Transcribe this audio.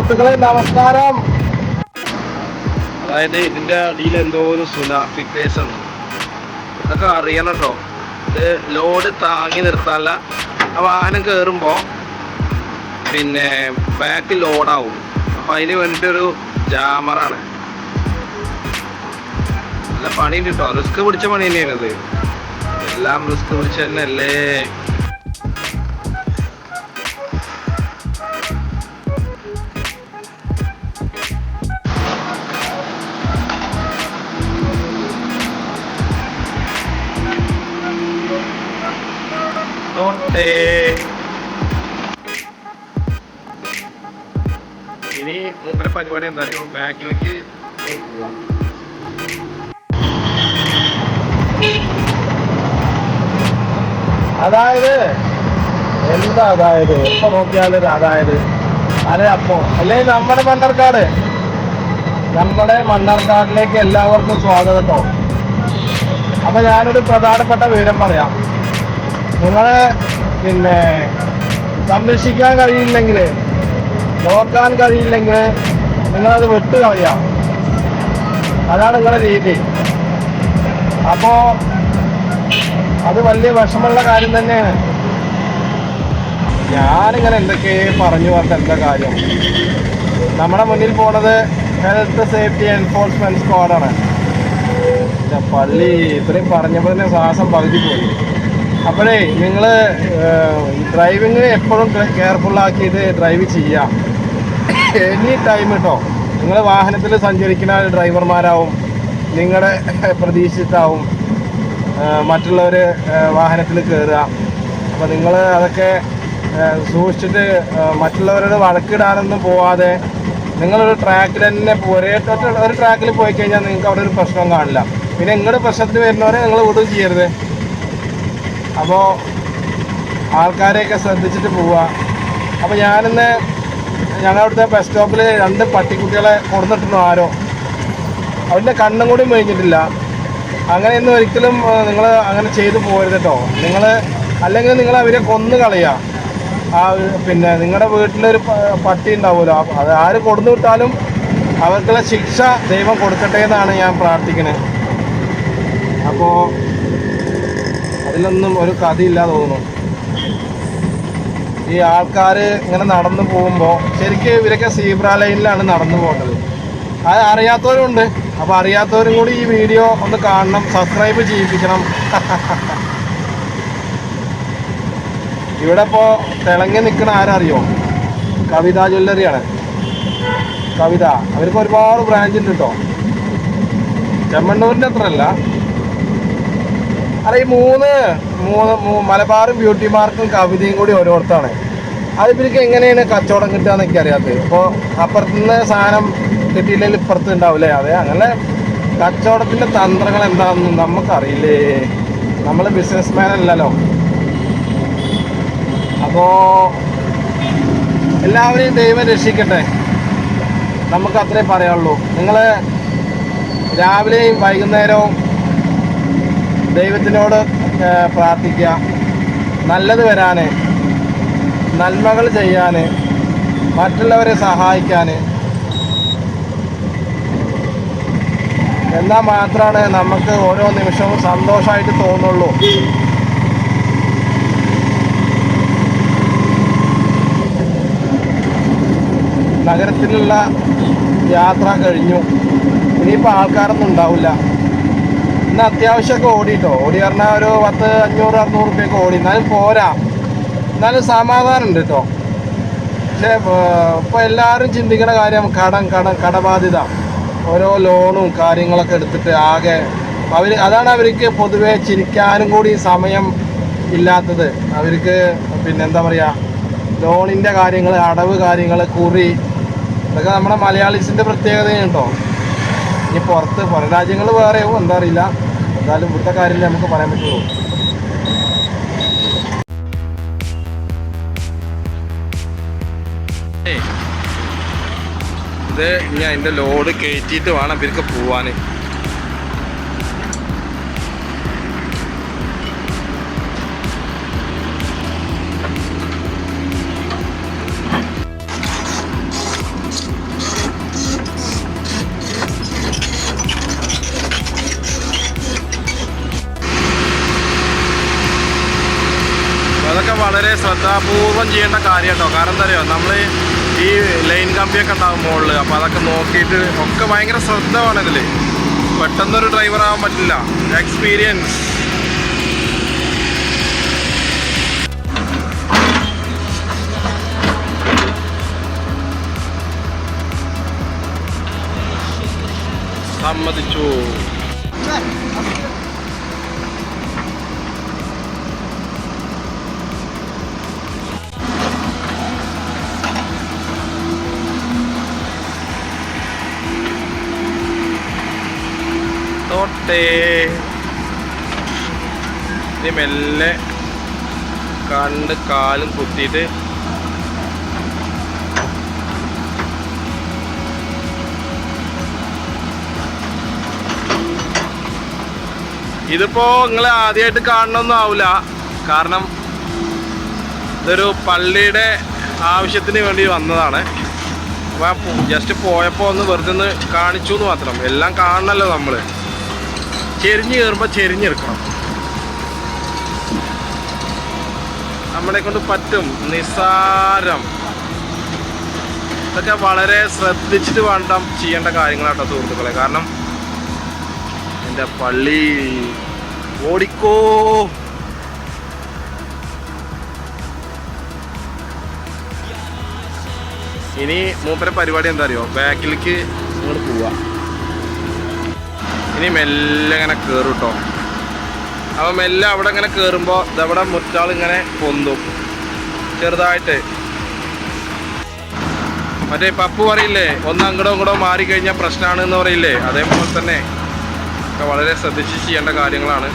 സുഹൃത്തുക്കളെ നമസ്കാരം. അതായത് ഇതിന്റെ അടിയിൽ എന്തോ ഒരു ഉണ്ട് ഇതൊക്കെ അറിയണം കേട്ടോ ഇത് ലോഡ് താങ്ങി നിർത്താനുള്ള ആ വാഹനം കയറുമ്പോൾ പിന്നെ ബാക്ക് ലോഡാവും അപ്പം അതിന് വേണ്ടിയിട്ടൊരു ജാമറാണ് നല്ല പണിയുണ്ട് കേട്ടോ റിസ്ക് പിടിച്ച പണി തന്നെയാണ് ഇത്. എല്ലാം റിസ്ക് പിടിച്ച ഇനി മൂപ്പരെ പരിപാടി എന്താ ബാക്കിലേക്ക് അതായത് എന്താ അതായത്? എപ്പൊ നോക്കിയാലും അതായത്. അല്ലെ അപ്പോ? അല്ലെ നമ്മുടെ മണ്ണാർക്കാട്? നമ്മുടെ മണ്ണാർക്കാടിലേക്ക് എല്ലാവർക്കും സ്വാഗതം കേട്ടോ. അപ്പൊ ഞാനൊരു പ്രധാനപ്പെട്ട വിവരം പറയാം. നിങ്ങളെ പിന്നെ സംരക്ഷിക്കാൻ കഴിയില്ലെങ്കിൽ നോക്കാൻ കഴിയില്ലെങ്കിൽ നിങ്ങളത് വിട്ട് കളയാം. അതാണ് നിങ്ങളുടെ രീതി. അപ്പോ അത് വലിയ വിഷമമുള്ള കാര്യം തന്നെയാണ്. ഞാനിങ്ങനെ എന്തൊക്കെ പറഞ്ഞു പറഞ്ഞ കാര്യം? നമ്മുടെ മുന്നിൽ പോണത് ഹെൽത്ത് സേഫ്റ്റി എൻഫോഴ്സ്മെന്റ് സ്ക്വാഡാണ് പള്ളി ഇത്രയും പറഞ്ഞപ്പോൾ തന്നെ ശ്വാസം പകുതി പോയി. അപ്പോഴേ നിങ്ങൾ ഡ്രൈവിങ് എപ്പോഴും കെയർഫുള്ളാക്കിയിട്ട് ഡ്രൈവ് ചെയ്യാം. എനി ടൈം കേട്ടോ നിങ്ങൾ വാഹനത്തിൽ സഞ്ചരിക്കുന്ന ഡ്രൈവർമാരാവും നിങ്ങളുടെ പ്രതീക്ഷിച്ചിട്ടാവും മറ്റുള്ളവർ വാഹനത്തിൽ കയറുക അപ്പോൾ നിങ്ങൾ അതൊക്കെ സൂക്ഷിച്ചിട്ട് മറ്റുള്ളവരോട് വഴക്കിടാനൊന്നും പോവാതെ നിങ്ങളൊരു ട്രാക്കിൽ തന്നെ ഒരേ ഒരു ട്രാക്കിൽ പോയി കഴിഞ്ഞാൽ നിങ്ങൾക്ക് അവിടെ ഒരു പ്രശ്നം കാണില്ല. പിന്നെ നിങ്ങളുടെ പ്രശ്നത്തിന് വരുന്നവരെ നിങ്ങൾ വിടുകയും ചെയ്യരുത്. അപ്പോൾ ആൾക്കാരെയൊക്കെ ശ്രദ്ധിച്ചിട്ട് പോവുക. അപ്പോൾ ഞാനിന്ന് ഞങ്ങളവിടുത്തെ ബസ് സ്റ്റോപ്പിൽ രണ്ട് പട്ടിക്കുട്ടികളെ കൊടുത്തിട്ടുണ്ടോ ആരോ? അവന്റെ കണ്ണും കൂടി മേഞ്ഞിട്ടില്ല. അങ്ങനെയൊന്നും ഒരിക്കലും നിങ്ങൾ അങ്ങനെ ചെയ്തു പോകരുത് കേട്ടോ. നിങ്ങൾ അല്ലെങ്കിൽ നിങ്ങൾ അവരെ കൊന്നു കളയുക. ആ പിന്നെ നിങ്ങളുടെ വീട്ടിലൊരു പട്ടി ഉണ്ടാവുമല്ലോ. അത് ആര് കൊടുന്നു വിട്ടാലും അവർക്കുള്ള ശിക്ഷ ദൈവം കൊടുക്കട്ടെ എന്നാണ് ഞാൻ പ്രാർത്ഥിക്കുന്നത് അപ്പോൾ അതിലൊന്നും ഒരു കഥയില്ല തോന്നുന്നു. ഈ ആൾക്കാർ ഇങ്ങനെ നടന്നു പോകുമ്പോൾ ശരിക്കും ഇവരൊക്കെ സീബ്ര ലൈനിലാണ് നടന്നു പോകേണ്ടത്. അത് അറിയാത്തവരുണ്ട്. അപ്പോൾ അറിയാത്തവരും കൂടി ഈ വീഡിയോ ഒന്ന് കാണണം. സബ്സ്ക്രൈബ് ചെയ്യിപ്പിക്കണം. ഇവിടെ ഇപ്പോൾ തിളങ്ങി നിൽക്കണ ആരറിയോ? കവിത ജ്വല്ലറിയാണ്. കവിത. അവർക്ക് ഒരുപാട് ബ്രാഞ്ച് ഉണ്ട് കേട്ടോ ചെമ്മണ്ണൂരിന്റെ അത്ര അല്ല അല്ല ഈ മൂന്ന് മൂന്ന് മലബാറും ബ്യൂട്ടി മാർക്കും കവിതയും കൂടി ഓരോരുത്താണ് അത് ഇവർക്ക് എങ്ങനെയാണ് കച്ചവടം കിട്ടുക എന്നൊക്കെ അറിയാത്തത്. അപ്പോൾ അപ്പുറത്തുനിന്ന് സാധനം കിട്ടിയില്ലെങ്കിൽ ഇപ്പുറത്ത് ഉണ്ടാവില്ലേ? അതെ അങ്ങനെ കച്ചവടത്തിന്റെ തന്ത്രങ്ങൾ എന്താണെന്ന് നമുക്കറിയില്ലേ? നമ്മൾ ബിസിനസ്മാൻ അല്ലല്ലോ. അപ്പോൾ എല്ലാവരെയും ദൈവം രക്ഷിക്കട്ടെ. നമുക്ക് അത്രേ പറയാനുള്ളൂ. നിങ്ങൾ രാവിലെയും വൈകുന്നേരവും ദൈവത്തിനോട് പ്രാർത്ഥിക്കുക നല്ലത് വരാൻ നന്മകൾ ചെയ്യാൻ മറ്റുള്ളവരെ സഹായിക്കാൻ എന്നാൽ മാത്രമാണ് നമുക്ക് ഓരോ നിമിഷവും സന്തോഷമായിട്ട് തോന്നുള്ളൂ. നഗരത്തിലുള്ള യാത്ര കഴിഞ്ഞു. ഇനിയിപ്പോൾ ആൾക്കാരൊന്നും ഉണ്ടാവില്ല. ഇന്ന് അത്യാവശ്യമൊക്കെ ഓടിട്ടോ. ഓടി പറഞ്ഞാൽ ഒരു പത്ത് അഞ്ഞൂറ് അറുന്നൂറ് റുപ്യൊക്കെ ഓടി. എന്നാലും പോരാ. എന്നാലും സമാധാനം ഉണ്ട് കേട്ടോ പക്ഷേ ഇപ്പോൾ എല്ലാവരും ചിന്തിക്കുന്ന കാര്യം കടം കടം കടബാധ്യത. ഓരോ ലോണും കാര്യങ്ങളൊക്കെ എടുത്തിട്ട് ആകെ അവർ അതാണ് അവർക്ക് പൊതുവേ ചിരിക്കാനും കൂടി സമയം ഇല്ലാത്തത്. അവർക്ക് പിന്നെ എന്താ പറയുക ലോണിന്റെ കാര്യങ്ങൾ അടവ് കാര്യങ്ങൾ കുറി ഇതൊക്കെ നമ്മുടെ മലയാളീസിന്റെ പ്രത്യേകതയാണ് കേട്ടോ ഇനി പുറത്ത് പുറം രാജ്യങ്ങൾ വേറെയോ എന്താ അറിയില്ല എന്തായാലും ഇവിടുത്തെ കാര്യമില്ല നമുക്ക് പറയാൻ പറ്റുള്ളൂ. ഇത് ഇനി അതിന്റെ ലോഡ് കയറ്റിയിട്ട് വേണം ഇവർക്ക് പോവാന് വളരെ ശ്രദ്ധാപൂർവം ചെയ്യേണ്ട കാര്യം കേട്ടോ കാരണം എന്താ അറിയോ? നമ്മൾ ഈ ലൈൻ കമ്പിയൊക്കെ ഉണ്ടാകും മുകളിൽ അപ്പോൾ അതൊക്കെ നോക്കിയിട്ട് ഒക്കെ ഭയങ്കര ശ്രദ്ധ വേണം ഇതിൽ പെട്ടെന്നൊരു ഡ്രൈവർ ആവാൻ പറ്റില്ല. എക്സ്പീരിയൻസ് സമ്മതിച്ചു. തൊട്ടേ ഇനി മെല്ലെ കണ്ട് കാലും കുത്തിയിട്ട് ഇതിപ്പോ നിങ്ങൾ ആദ്യമായിട്ട് കാണണമെന്നും ആവില്ല കാരണം ഇതൊരു പള്ളിയുടെ ആവശ്യത്തിന് വേണ്ടി വന്നതാണ്. അപ്പോൾ ജസ്റ്റ് പോയപ്പോൾ ഒന്ന് വെറുതെ ഒന്ന് കാണിച്ചു എന്ന് മാത്രം. എല്ലാം കാണണമല്ലോ നമ്മൾ ചെരിഞ്ഞ് കയറുമ്പോൾ ചെരിഞ്ഞെടുക്കണം നമ്മളെ കൊണ്ട് പറ്റും. നിസാരം ഇതൊക്കെ വളരെ ശ്രദ്ധിച്ചിട്ട് വേണ്ട ചെയ്യേണ്ട കാര്യങ്ങളാട്ടോ സുഹൃത്തുക്കളെ. കാരണം എന്റെ പള്ളി ഓടിക്കോ. ഇനി മൂപ്പരെ പരിപാടി എന്താ അറിയോ? ബാക്കിലേക്ക് നിങ്ങൾ പോവാ. ഇനി മെല്ലെ ഇങ്ങനെ കയറും കേട്ടോ അപ്പോൾ മെല്ലെ അവിടെ ഇങ്ങനെ കയറുമ്പോൾ ഇതവിടെ മുറ്റാൾ ഇങ്ങനെ പൊന്തും. ചെറുതായിട്ട്. മറ്റേ പപ്പു പറയില്ലേ ഒന്ന് അങ്ങടോ ഇങ്ങടോ മാറിക്കഴിഞ്ഞാൽ പ്രശ്നമാണ് എന്ന് പറയില്ലേ? അതേപോലെ തന്നെ. വളരെ ശ്രദ്ധിച്ച് ചെയ്യേണ്ട കാര്യങ്ങളാണ്.